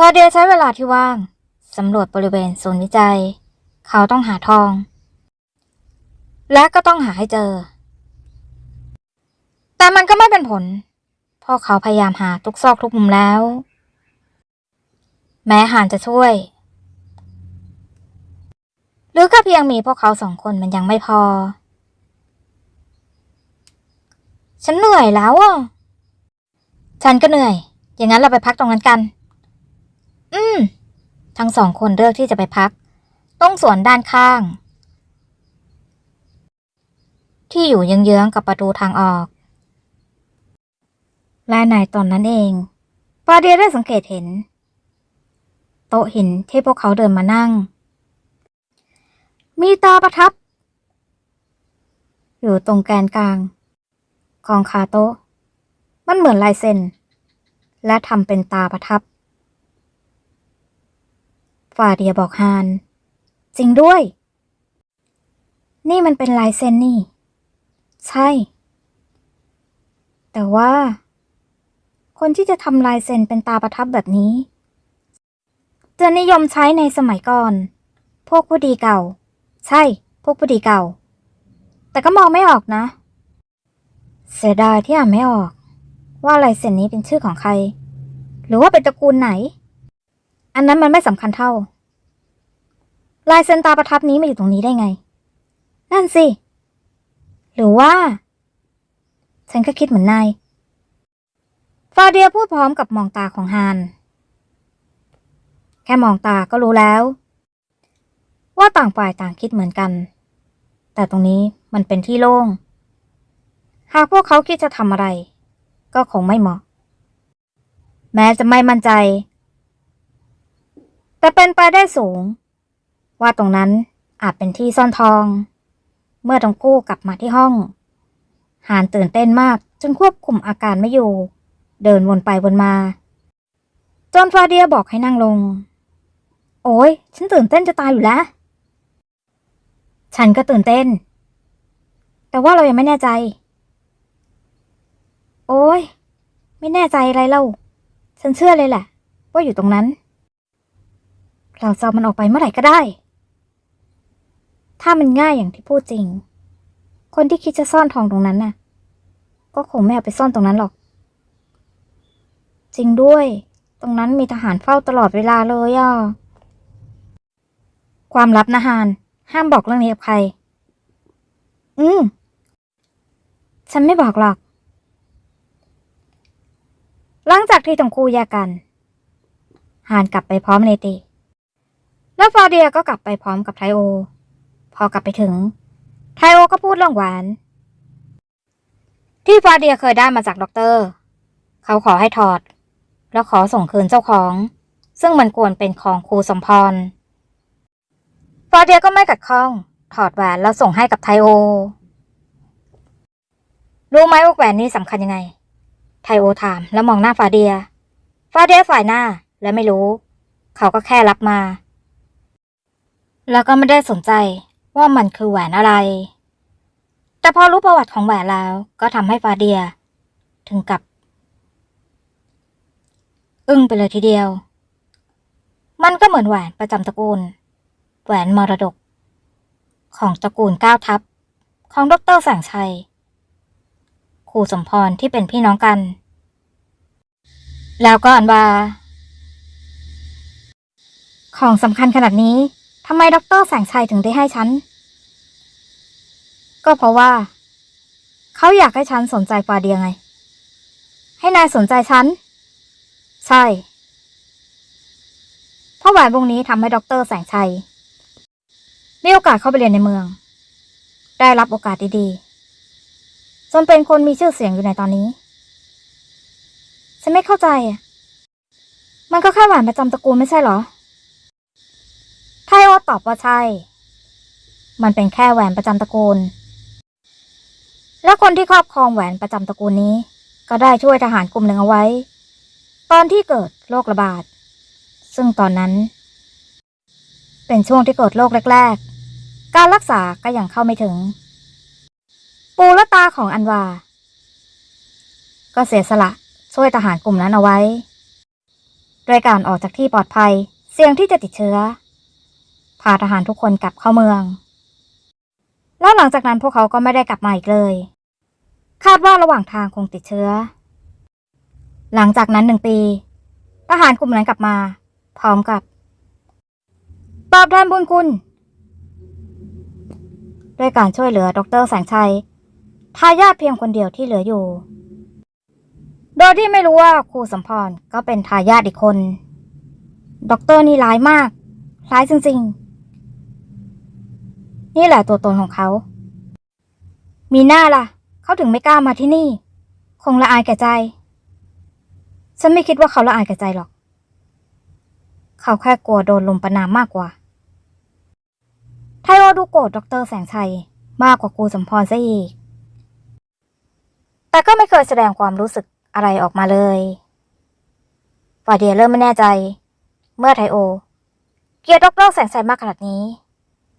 พอเดียใช้เวลาที่ว่างสำรวจบริเวณศูนย์วิจัย เขาต้องหาทอง และก็ต้องหาให้เจอ แต่มันก็ไม่เป็นผลพราะเขาพยายามหาทุกซอกทุกมุมแล้ว แม้หานจะช่วย หรือก็เพียงมีพวกเขาสองคนมันยังไม่พอ ฉันเหนื่อยแล้วอะฉันก็เหนื่อย อย่างนั้นเราไปพักตรงนั้นกัน อืม ทั้งสองคนเลือกที่จะไปพัก ตรงสวนด้านข้าง ที่อยู่เยื้องๆกับประตูทางออก และในตอนนั้นเองฟาเดียได้สังเกตเห็น โต๊ะหินที่พวกเขาเดินมานั่ง มีตาประทับ อยู่ตรงแกนกลางของขาโต๊ะ มันเหมือนลายเซ็น และทำเป็นตาประทับ ฟาเดียบอกฮาน จริงด้วย นี่มันเป็นลายเซ็นนี่ ใช่ แต่ว่า คนที่จะทำลายเซ็นเป็นตาประทับแบบนี้ จะนิยมใช้ในสมัยก่อน พวกผู้ดีเก่า ใช่ พวกผู้ดีเก่า แต่ก็มองไม่ออกนะ เสียดายที่อ่านไม่ออก ว่าลายเซ็นนี้เป็นชื่อของใคร หรือว่าเป็นตระกูลไหนอันนั้นมันไม่สำคัญเท่า ลายเซ็นตาประทับนี้มาอยู่ตรงนี้ได้ไง นั่นสิ หรือว่า ฉันก็คิดเหมือนนาย ฟาเดียพูดพร้อมกับมองตาของฮาน แค่มองตาก็รู้แล้ว ว่าต่างฝ่ายต่างคิดเหมือนกัน แต่ตรงนี้มันเป็นที่โล่ง หากพวกเขาคิดจะทำอะไร ก็คงไม่เหมาะ แม้จะไม่มั่นใจ แต่เป็นไปได้สูง ว่าตรงนั้นอาจเป็นที่ซ่อนทอง เมื่อทั้งคู่กลับมาที่ห้อง หานตื่นเต้นมากจนควบคุมอาการไม่อยู่ เดินวนไปวนมาจนฟาเดียบอกให้นั่งลง โอ้ยฉันตื่นเต้นจะตายอยู่แล้ว ฉันก็ตื่นเต้น แต่ว่าเรายังไม่แน่ใจ โอ้ย ไม่แน่ใจอะไรเล่า ฉันเชื่อเลยแหละ ว่าอยู่ตรงนั้น เราจะเอมันออกไปเมื่อไหร่ก็ได้ ถ้ามันง่ายอย่างที่พูดจริง คนที่คิดจะซ่อนทองตรงนั้นน่ะ ก็คงไม่เอาไปซ่อนตรงนั้นหรอก จริงด้วย ตรงนั้นมีทหารเฝ้าตลอดเวลาเลยอะ ความลับนะฮาน ห้ามบอกเรื่องนี้กับใคร อืม ฉันไม่บอกหรอก หลังจากที่ทั้งคู่แยกกัน ฮานกลับไปพร้อมเนติ แล้วฟาเดียก็กลับไปพร้อมกับไทโอ พอกลับไปถึง ไทโอก็พูดเรื่องหวานที่ฟาเดียเคยได้มาจากด็อกเตอร์ เขาขอให้ถอด แล้วขอส่งคืนเจ้าของ ซึ่งมันควรเป็นของครูสมพรฟาเดียก็ไม่กัดข้อง ถอดแหวนแล้วส่งให้กับไทโอ รู้ไหมว่าแหวนนี้สำคัญยังไง ไทโอถามแล้วมองหน้าฟาเดีย ฟาเดียฝ่ายหน้าและไม่รู้ เขาก็แค่รับมา แล้วก็ไม่ได้สนใจ ว่ามันคือแหวนอะไร แต่พอรู้ประวัติของแหวนแล้วก็ทำให้ฟาเดีย ถึงกับ อึ้งไปเลยทีเดียว มันก็เหมือนแหวนประจำตระกูล แหวนมรดก ของตระกูลก้าวทัพ ของดรแสงชัยครูสมพรที่เป็นพี่น้องกัน แล้วก็อันว่า ของสำคัญขนาดนี้ทำไมดรแสงชัยถึงได้ให้ฉัน ก็เพราะว่า เขาอยากให้ฉันสนใจฟาเดียไง ให้นายสนใจฉัน ใช่เพราะแหวนวงนี้ทำให้ด็อกเตอร์แสงชัยมีโอกาสเข้าไปเรียนในเมือง ได้รับโอกาสดีๆจนเป็นคนมีชื่อเสียงอยู่ในตอนนี้ ฉันไม่เข้าใจอะมันก็แค่แหวนประจำตระกูลไม่ใช่เหรอไทโอตอบว่าใช่ มันเป็นแค่แหวนประจำตระกูล และคนที่ครอบครองแหวนประจำตระกูลนี้ ก็ได้ช่วยทหารกลุ่มหนึ่งเอาไว้ ตอนที่เกิดโรคระบาด ซึ่งตอนนั้น เป็นช่วงที่เกิดโรคแรก ๆ การรักษาก็ยังเข้าไม่ถึง ปูและตาของอันวา ก็เสียสละช่วยทหารกลุ่มนั้นเอาไว้ด้วยการออกจากที่ปลอดภัยเสี่ยงที่จะติดเชื้อ พาทหารทุกคนกลับเข้าเมือง แล้วหลังจากนั้นพวกเขาก็ไม่ได้กลับมาอีกเลย คาดว่าระหว่างทางคงติดเชื้อ หลังจากนั้นหนึ่งปี ทหารกลุ่มนั้นกลับมา พร้อมกับ ตอบแทนบุญคุณ ด้วยการช่วยเหลือดรแสงชัยทายาทเพียงคนเดียวที่เหลืออยู่ โดยที่ไม่รู้ว่าครูสมพรก็เป็นทายาทอีกคน ดรนี่ร้ายมาก ร้ายจริงๆ นี่แหละตัวตนของเขา มีหน้าล่ะ เขาถึงไม่กล้ามาที่นี่ คงละอายแก่ใจ ฉันไม่คิดว่าเขาละอายแก่ใจหรอก เขาแค่กลัวโดนลมประนามมากกว่า ไทโอดูโกรธดรแสงชัยมากกว่าครูสมพรซะอีก แต่ก็ไม่เคยแสดงความรู้สึกอะไรออกมาเลยฟาเดียเริ่มไม่แน่ใจ เมื่อไทโอ เกียดดรแสงชัยมากขนาดนี้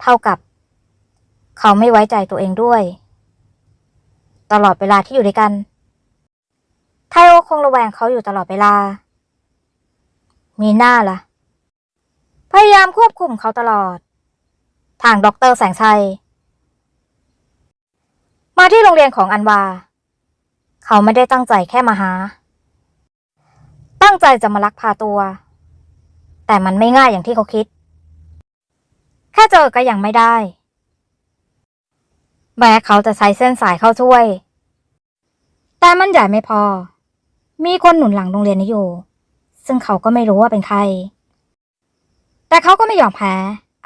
เท่ากับ เขาไม่ไว้ใจตัวเองด้วย ตลอดเวลาที่อยู่ด้วยกัน ไทโอคงระแวงเขาอยู่ตลอดเวลา มีหน้าล่ะ พยายามควบคุมเขาตลอด ทางด็อกเตอร์แสงชัย มาที่โรงเรียนของอันวา เขาไม่ได้ตั้งใจแค่มาหา ตั้งใจจะมาลักพาตัว แต่มันไม่ง่ายอย่างที่เขาคิด แค่เจอก็ยังไม่ได้ แม้เขาจะใช้เส้นสายเข้าช่วย แต่มันใหญ่ไม่พอ มีคนหนุนหลังโรงเรียนนี้อยู่ ซึ่งเขาก็ไม่รู้ว่าเป็นใคร แต่เขาก็ไม่ยอมแพ้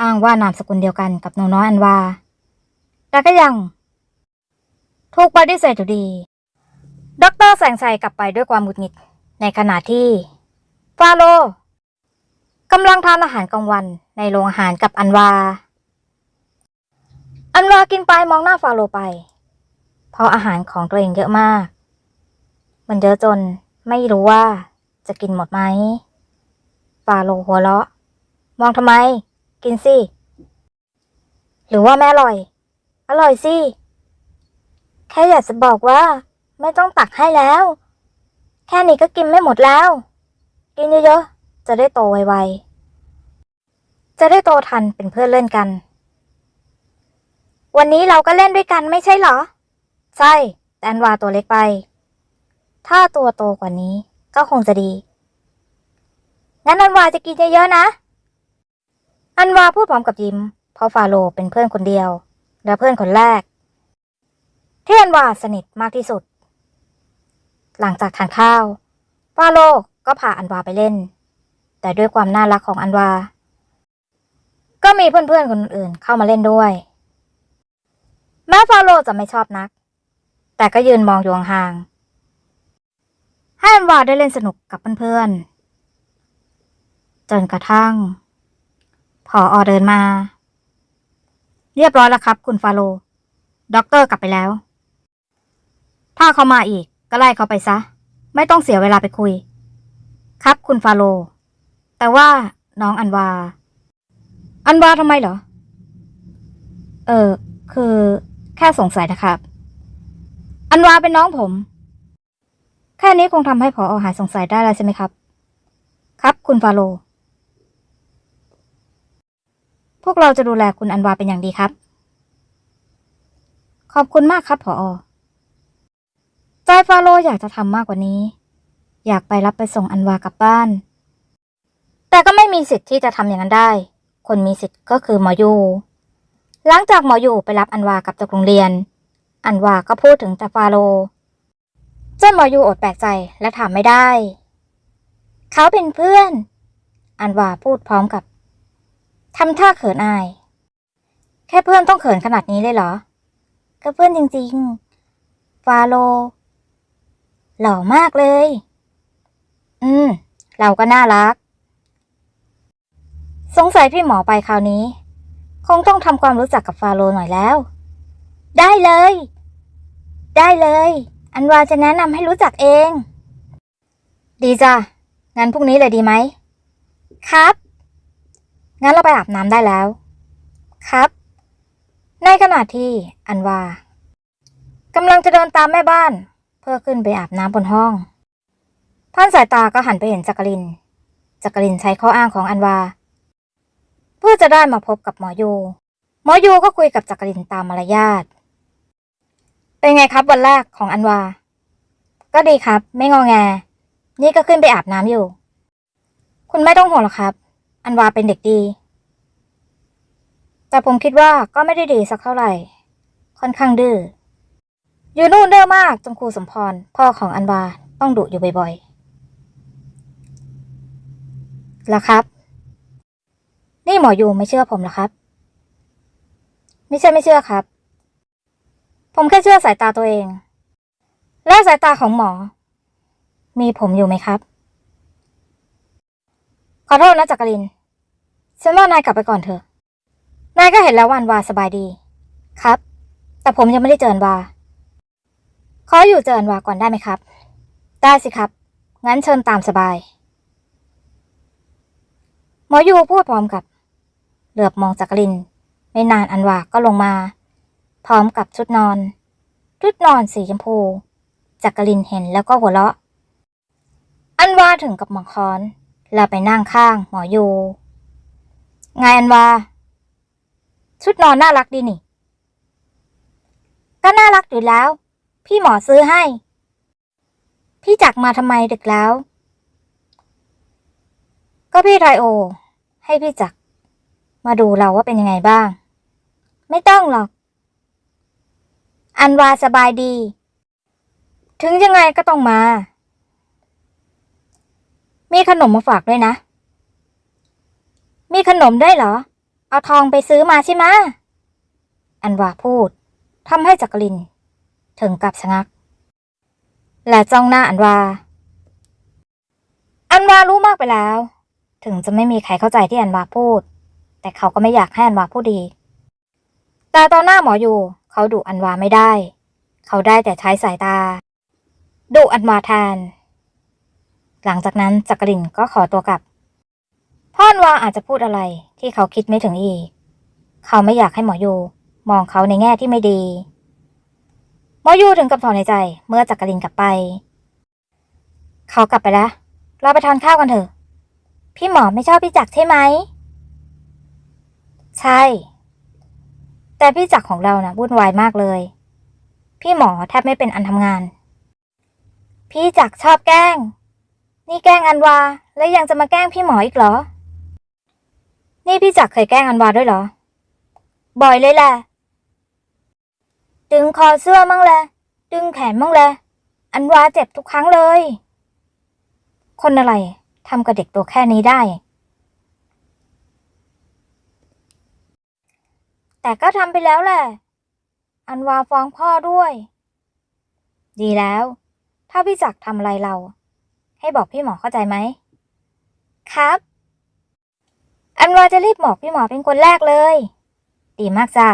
อ้างว่านามสกุลเดียวกันกับหนูน้อยอันวา แต่ก็ยัง ถูกปฏิเสธอยู่ดี ดรแสงชัยกลับไปด้วยความหงุดหงิด ในขณะที่ ฟาโลกำลังทานอาหารกลางวันในโรงอาหารกับอันวา อันวากินไปมองหน้าฟาโลไป เพราะอาหารของตัวเองเยอะมาก มันเยอะจนไม่รู้ว่าจะกินหมดไหมฟาโลหัวเราะ มองทำไม กินสิ หรือว่าแม่อร่อย อร่อยสิ แค่อยากจะบอกว่า ไม่ต้องตักให้แล้ว แค่นี้ก็กินไม่หมดแล้ว กินเยอะๆ จะได้โตไวๆ จะได้โตทันเป็นเพื่อนเล่นกัน วันนี้เราก็เล่นด้วยกันไม่ใช่เหรอ ใช่แต่อันวาตัวเล็กไป ถ้าตัวโตกว่านี้ก็คงจะดี งั้นอันวาจะกินเยอะๆนะ อันวาพูดพร้อมกับยิ้ม เพราะฟาโลเป็นเพื่อนคนเดียว และเพื่อนคนแรก ที่อันวาสนิทมากที่สุด หลังจากทานข้าวฟาโลก็พาอันวาไปเล่น แต่ด้วยความน่ารักของอันวา ก็มีเพื่อนๆคนอื่นเข้ามาเล่นด้วย แม้ฟาโลจะไม่ชอบนัก แต่ก็ยืนมองอยู่ห่างให้อันวาได้เล่นสนุกกับเพื่อนๆ จนกระทั่ง พออเดินมา เรียบร้อยแล้วครับ คุณฟาโลด็อกเตอร์กลับไปแล้ว ถ้าเขามาอีกก็ไล่เขาไปซะ ไม่ต้องเสียเวลาไปคุย ครับคุณฟาโลแต่ว่าน้องอันวา อันวาทำไมเหรอ เออ คือ แค่สงสัยนะครับ อันวาเป็นน้องผม แค่นี้คงทำให้ผออหายสงสัยได้แล้วใช่ไหมครับ ครับคุณฟาโล พวกเราจะดูแลคุณอันวาเป็นอย่างดีครับ ขอบคุณมากครับผอใจฟาโลอยากจะทำมากกว่านี้ อยากไปรับไปส่งอันวากลับบ้าน แต่ก็ไม่มีสิทธิ์ที่จะทำอย่างนั้นได้ คนมีสิทธิ์ก็คือหมอยู หลังจากหมออยู่ไปรับอันวากลับจากโรงเรียน อันวาก็พูดถึงแต่ฟาโลจนหมออยู่อดแปลกใจและถามไม่ได้ เขาเป็นเพื่อน อันวาพูดพร้อมกับทำท่าเขินอาย แค่เพื่อนต้องเขินขนาดนี้เลยเหรอ ก็เพื่อนจริงๆ ฟาโลหล่อมากเลย อืม เราก็น่ารัก สงสัยพี่หมอไปคราวนี้ คงต้องทำความรู้จักกับฟาโลหน่อยแล้ว ได้เลย ได้เลย อันวาจะแนะนำให้รู้จักเอง ดีจ้ะ งั้นพรุ่งนี้เลยดีไหม ครับ งั้นเราไปอาบน้ำได้แล้ว ครับ ในขณะที่อันวากำลังจะเดินตามแม่บ้าน เพื่อขึ้นไปอาบน้ำบนห้อง ท่านสายตาก็หันไปเห็นจักริน จักรินใช้ข้ออ้างของอันวา พื่อจะได้มาพบกับหมอยูหมอยูก็คุยกับจักรินตามมารยาท เป็นไงครับวันแรกของอันวา ก็ดีครับ ไม่งอแง นี่ก็ขึ้นไปอาบน้ำอยู่ คุณไม่ต้องห่วงหรอกครับ อันวาเป็นเด็กดี แต่ผมคิดว่าก็ไม่ได้ดีสักเท่าไหร่ ค่อนข้างดื้อ อยู่นู่นเด้อมากจนครูสมพร พ่อของอันวาต้องดุอยู่บ่อยๆแล้วครับ นี่หมออยูไม่เชื่อผมเหรอครับ ไม่ใช่ไม่เชื่อครับ ผมแค่เชื่อสายตาตัวเอง และสายตาของหมอ มีผมอยู่ไหมครับ ขอโทษนะจักริน ฉันว่านายกลับไปก่อนเถอะ นายก็เห็นแล้ววันวาสบายดี ครับ แต่ผมยังไม่ได้เจอวาขออยู่เจอวาก่อนได้ไหมครับ ได้สิครับ งั้นเชิญตามสบาย หมอยูพูดพร้อมกับ เหลือบมองจักริน ไม่นานอันวาก็ลงมา พร้อมกับชุดนอน ชุดนอนสีชมพู จักรินเห็นแล้วก็หัวเราะ อันวาถึงกับหมองคอนแล้วไปนั่งข้างหมอยูไงอันวา ชุดนอนน่ารักดีนี่ ก็น่ารักอยู่แล้ว พี่หมอซื้อให้ พี่จักมาทำไมดึกแล้ว ก็พี่ไรโอ ให้พี่จัก มาดูเราว่าเป็นยังไงบ้าง ไม่ต้องหรอก อันวาสบายดี ถึงยังไงก็ต้องมา มีขนมมาฝากด้วยนะ มีขนมได้วยเหรอ เอาทองไปซื้อมาใช่ไหมอันวาพูดทำให้จักริน ถึงกับชะงัก และจ้องหน้าอันวา อันวารู้มากไปแล้ว ถึงจะไม่มีใครเข้าใจที่อันวาพูด แต่เขาก็ไม่อยากให้อันวาพูดดี แต่ตอนหน้าหมออยู่ เขาดุอันวาไม่ได้ เขาได้แต่ใช้สายตาดุอันวาแทน หลังจากนั้นจักรินก็ขอตัวกลับพ่ออันวาอาจจะพูดอะไรที่เขาคิดไม่ถึงอีก เขาไม่อยากให้หมอยูมองเขาในแง่ที่ไม่ดีหมอยูถึงกับถอนในใจเมื่อจักรินกลับไป เขากลับไปแล้วเราไปทานข้าวกันเถอะ พี่หมอไม่ชอบพี่จักรใช่ไหม ใช่ แต่พี่จักรของเรานะ่ะวุ่นวายมากเลย พี่หมอแทบไม่เป็นอันทำงาน พี่จักรชอบแกล้ง นี่แกล้งอันวา แล้วยังจะมาแกล้งพี่หมออีกเหรอ นี่พี่จักรเคยแกล้งอันวาด้วยเหรอ บ่อยเลยแหละ ดึงคอเสื้อมั่งแหละดึงแขนมั่งแหละอันวาเจ็บทุกครั้งเลย คนอะไรทำกับเด็กตัวแค่นี้ได้ แต่ก็ทำไปแล้วแหละ อันวาฟ้องพ่อด้วย ดีแล้ว ถ้าพี่จักรทำอะไรเรา ให้บอกพี่หมอเข้าใจไหม ครับ อันวาจะรีบบอกพี่หมอเป็นคนแรกเลย ดีมากจ้ะ